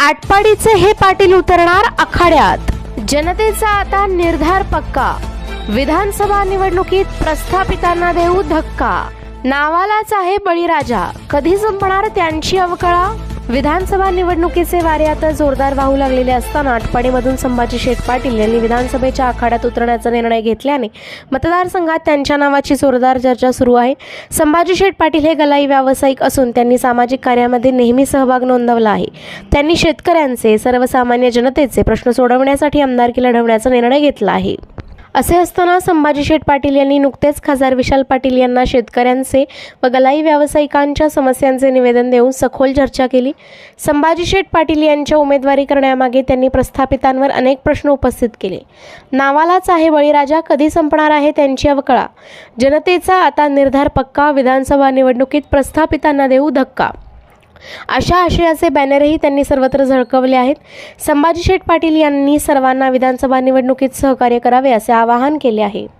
आटपाडीचे हे पाटील उतरणार आखाड्यात. जनतेचा आता निर्धार पक्का. विधानसभा निवडणुकीत प्रस्थापितांना देऊ धक्का. नावालाच आहे बळीराजा. कधी संपणार त्यांची अवकळा? विधानसभा निवडणुकीचे वारे आता जोरदार वाहू लागलेले असताना आटपाडीमधून संभाजी शेठ पाटील यांनी विधानसभेच्या आखाड्यात उतरण्याचा निर्णय घेतल्याने मतदारसंघात त्यांच्या नावाची जोरदार चर्चा सुरू आहे. संभाजी शेठ पाटील हे गलाई व्यावसायिक असून त्यांनी सामाजिक कार्यामध्ये नेहमी सहभाग नोंदवला आहे. त्यांनी शेतकऱ्यांचे सर्वसामान्य जनतेचे प्रश्न सोडवण्यासाठी आमदारकी लढवण्याचा निर्णय घेतला आहे. असे असताना संभाजी शेठ पाटील यांनी नुकतेच खासदार विशाल पाटील यांना शेतकऱ्यांचे व गलाई व्यावसायिकांच्या समस्यांचे निवेदन देऊन सखोल चर्चा केली. संभाजी शेठ पाटील यांच्या उमेदवारी करण्यामागे त्यांनी प्रस्थापितांवर अनेक प्रश्न उपस्थित केले. नावालाच आहे बळीराजा कधी संपणार आहे त्यांची अवकळा. जनतेचा आता निर्धार पक्का विधानसभा निवडणुकीत प्रस्थापितांना देऊ धक्का. अशा आशयाचे बॅनरही त्यांनी सर्वत्र झळकवले आहेत. संभाजी शेठ पाटील यांनी सर्वांना विधानसभा निवडणुकीत सहकार्य करावे असे आवाहन केले आहे.